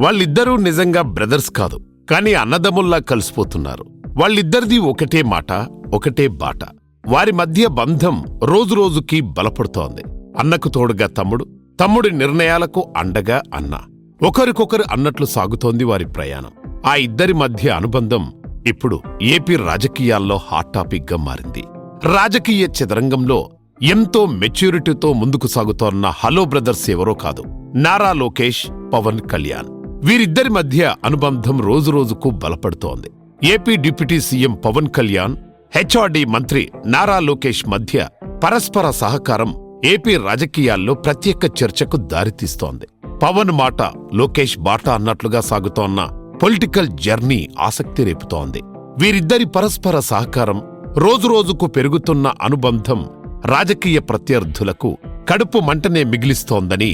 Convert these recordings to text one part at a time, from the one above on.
వాళ్ళిద్దరూ నిజంగా బ్రదర్స్ కాదు కానీ అన్నదమ్ముల్లా కలిసిపోతున్నారు. వాళ్ళిద్దరిది ఒకటే మాట ఒకటే బాట. వారి మధ్య బంధం రోజురోజుకి బలపడుతోంది. అన్నకు తోడుగా తమ్ముడు తమ్ముడి నిర్ణయాలకు అండగా అన్న. ఒకరికొకరు అన్నట్లు సాగుతోంది వారి ప్రయాణం. ఆ ఇద్దరి మధ్య అనుబంధం ఇప్పుడు ఏపీ రాజకీయాల్లో హాట్ టాపిక్గా మారింది. రాజకీయ చదరంగంలో ఎంతో మెచ్యూరిటీతో ముందుకు సాగుతోన్న హలో బ్రదర్స్ ఎవరో కాదు నారా లోకేష్ పవన్ కళ్యాణ్. వీరిద్దరి మధ్య అనుబంధం రోజురోజుకు బలపడుతోంది. AP deputy CM Pawan Kalyan HRD మంత్రి నారా లోకేష్ మధ్య పరస్పర సహకారం ఏపీ రాజకీయాల్లో ప్రత్యేక చర్చకు దారితీస్తోంది. పవన్ మాట లోకేష్ బాట అన్నట్లుగా సాగుతోన్న పొలిటికల్ జర్నీ ఆసక్తి రేపుతోంది. వీరిద్దరి పరస్పర సహకారం రోజురోజుకు పెరుగుతున్న అనుబంధం రాజకీయ ప్రత్యర్థులకు కడుపు మంటనే మిగిలిస్తోందని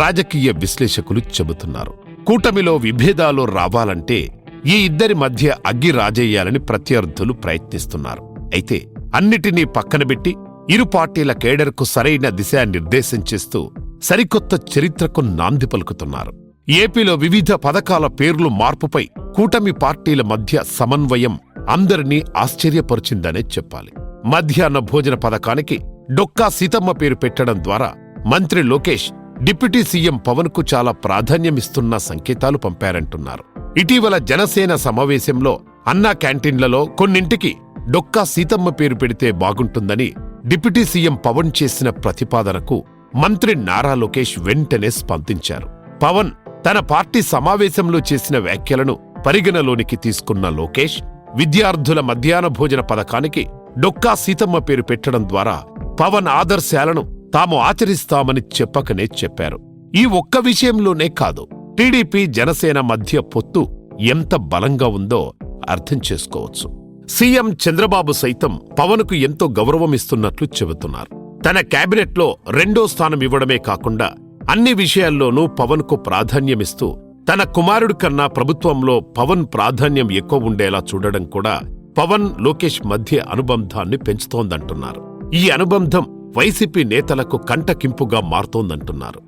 రాజకీయ విశ్లేషకులు చెబుతున్నారు. కూటమిలో విభేదాలు రావాలంటే ఈ ఇద్దరి మధ్య అగ్గి రాజేయాలని ప్రత్యర్థులు ప్రయత్నిస్తున్నారు. అయితే అన్నిటినీ పక్కనబెట్టి ఇరు పార్టీల కేడర్కు సరైన దిశానిర్దేశం చేస్తూ సరికొత్త చరిత్రకు నాంది పలుకుతున్నారు. ఏపీలో వివిధ పథకాల పేర్లు మార్పుపై కూటమి పార్టీల మధ్య సమన్వయం అందరినీ ఆశ్చర్యపరిచిందనే చెప్పాలి. మధ్యాహ్న భోజన పథకానికి డొక్కా సీతమ్మ పేరు పెట్టడం ద్వారా మంత్రి లోకేష్ డిప్యూటీ సీఎం పవన్కు చాలా ప్రాధాన్యమిస్తున్న సంకేతాలు పంపారంటున్నారు. ఇటీవల జనసేన సమావేశంలో అన్నా క్యాంటీన్లలో కొన్నింటికి డొక్కా సీతమ్మ పేరు పెడితే బాగుంటుందని డిప్యూటీ సీఎం పవన్ చేసిన ప్రతిపాదనకు మంత్రి నారా లోకేష్ వెంటనే స్పందించారు. పవన్ తన పార్టీ సమావేశంలో చేసిన వ్యాఖ్యలను పరిగణలోనికి తీసుకున్న లోకేష్ విద్యార్థుల మధ్యాహ్న భోజన పథకానికి డొక్కా సీతమ్మ పేరు పెట్టడం ద్వారా పవన్ ఆదర్శాలను తాము ఆచరిస్తామని చెప్పకనే చెప్పారు. ఈ ఒక్క విషయంలోనే కాదు టీడీపీ జనసేన మధ్య పొత్తు ఎంత బలంగా ఉందో అర్థం చేసుకోవచ్చు. సీఎం చంద్రబాబు సైతం పవన్కు ఎంతో గౌరవమిస్తున్నట్లు చెబుతున్నారు. తన కేబినెట్లో రెండో స్థానం ఇవ్వడమే కాకుండా అన్ని విషయాల్లోనూ పవన్కు ప్రాధాన్యమిస్తూ తన కుమారుడి కన్నా ప్రభుత్వంలో పవన్ ప్రాధాన్యం ఎక్కువ ఉండేలా చూడడం కూడా పవన్ లోకేష్ మధ్య అనుబంధాన్ని పెంచుతోందంటున్నారు. ఈ అనుబంధం వైసీపీ నేతలకు కంటకింపుగా మారుతోందంటున్నారు.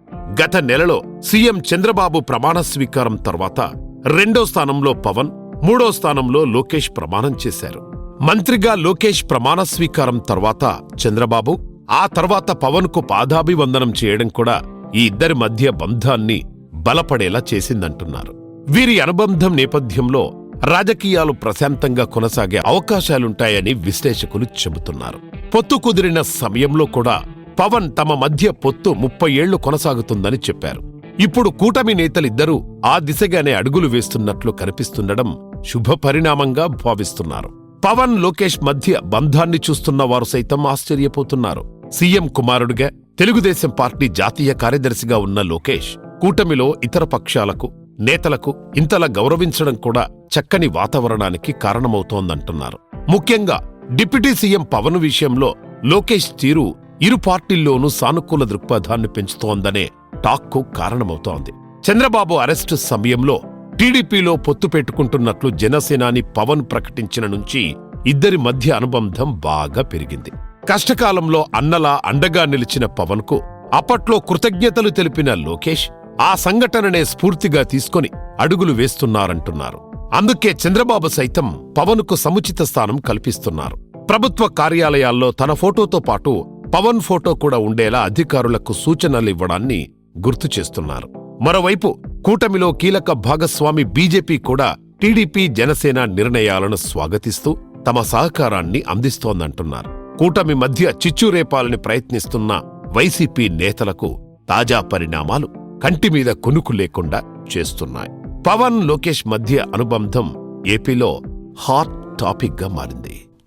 గత నెలలో సీఎం చంద్రబాబు ప్రమాణ స్వీకారం తర్వాత రెండో స్థానంలో పవన్ మూడో స్థానంలో లోకేష్ ప్రమాణం చేశారు. మంత్రిగా లోకేష్ ప్రమాణ స్వీకారం తర్వాత చంద్రబాబు ఆ తర్వాత పవన్కు పాదాభివందనం చేయడం కూడా ఈ ఇద్దరి మధ్య బంధాన్ని బలపడేలా చేసిందంటున్నారు. వీరి అనుబంధం నేపథ్యంలో రాజకీయాలు ప్రశాంతంగా కొనసాగే అవకాశాలుంటాయని విశ్లేషకులు చెబుతున్నారు. పొత్తు కుదిరిన సమయంలో కూడా పవన్ తమ మధ్య పొత్తు ముప్పై ఏళ్ళు కొనసాగుతుందని చెప్పారు. ఇప్పుడు కూటమి నేతలిద్దరూ ఆ దిశగానే అడుగులు వేస్తున్నట్లు కనిపిస్తుండడం శుభ పరిణామంగా భావిస్తున్నారు. పవన్ లోకేష్ మధ్య బంధాన్ని చూస్తున్న వారు సైతం ఆశ్చర్యపోతున్నారు. సీఎం కుమారుడిగా తెలుగుదేశం పార్టీ జాతీయ కార్యదర్శిగా ఉన్న లోకేష్ కూటమిలో ఇతర పక్షాలకు నేతలకు ఇంతలా గౌరవించడం కూడా చక్కని వాతావరణానికి కారణమవుతోందంటున్నారు. ముఖ్యంగా డిప్యూటీ సీఎం పవన్ విషయంలో లోకేష్ తీరు ఇరు పార్టీల్లోనూ సానుకూల దృక్పథాన్ని పెంచుతోందనే టాక్కు కారణమవుతోంది. చంద్రబాబు అరెస్టు సమయంలో టీడీపీలో పొత్తు పెట్టుకుంటున్నట్లు జనసేనాని పవన్ ప్రకటించిన నుంచి ఇద్దరి మధ్య అనుబంధం బాగా పెరిగింది. కష్టకాలంలో అన్నలా అండగా నిలిచిన పవన్కు అప్పట్లో కృతజ్ఞతలు తెలిపిన లోకేష్ ఆ సంఘటననే స్ఫూర్తిగా తీసుకొని అడుగులు వేస్తున్నారంటున్నారు. అందుకే చంద్రబాబు సైతం పవన్కు సముచిత స్థానం కల్పిస్తున్నారు. ప్రభుత్వ కార్యాలయాల్లో తన ఫోటోతో పాటు పవన్ ఫోటో కూడా ఉండేలా అధికారులకు సూచనలివ్వడాన్ని గుర్తు చేస్తున్నారు. మరోవైపు కూటమిలో కీలక భాగస్వామి బీజేపీ కూడా టీడీపీ జనసేన నిర్ణయాలను స్వాగతిస్తూ తమ సహకారాన్ని అందిస్తోందంటున్నారు. కూటమి మధ్య చిచ్చురేపాలని ప్రయత్నిస్తున్న వైసీపీ నేతలకు తాజా పరిణామాలు కంటిమీద కొనుకు లేకుండా చేస్తున్నాయి. పవన్ లోకేష్ మధ్య అనుబంధం ఏపీలో హాట్ టాపిక్గా మారింది.